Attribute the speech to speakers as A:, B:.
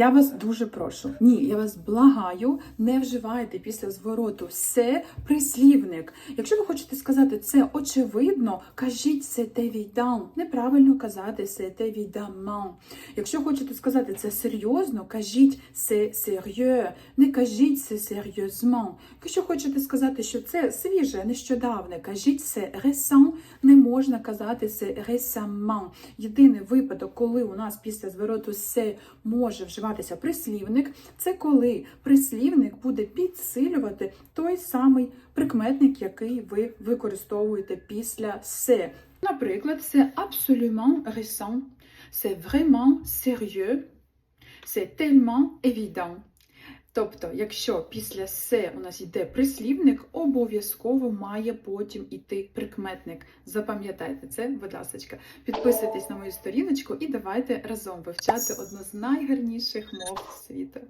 A: Я вас дуже прошу. Ні, я вас благаю, не вживайте після звороту все прислівник. Якщо ви хочете сказати це очевидно, кажіть c'est évident. Неправильно казати c'est évidemment. Якщо хочете сказати це серйозно, кажіть c'est sérieux. Не кажіть c'est sérieusement. Якщо хочете сказати, що це свіже, нещодавне, кажіть c'est récent. Не можна казати c'est récemment. Єдиний випадок, коли у нас після звороту се може вживатися прислівник, це коли прислівник буде підсилювати той самий прикметник, який ви використовуєте після се. Наприклад, це absolument récent, c'est vraiment sérieux, c'est tellement évident. Тобто, якщо після се у нас йде прислівник, обов'язково має потім іти прикметник. Запам'ятайте це, будь ласка. Підписуйтесь на мою сторіночку і давайте разом вивчати одну з найгарніших мов світу.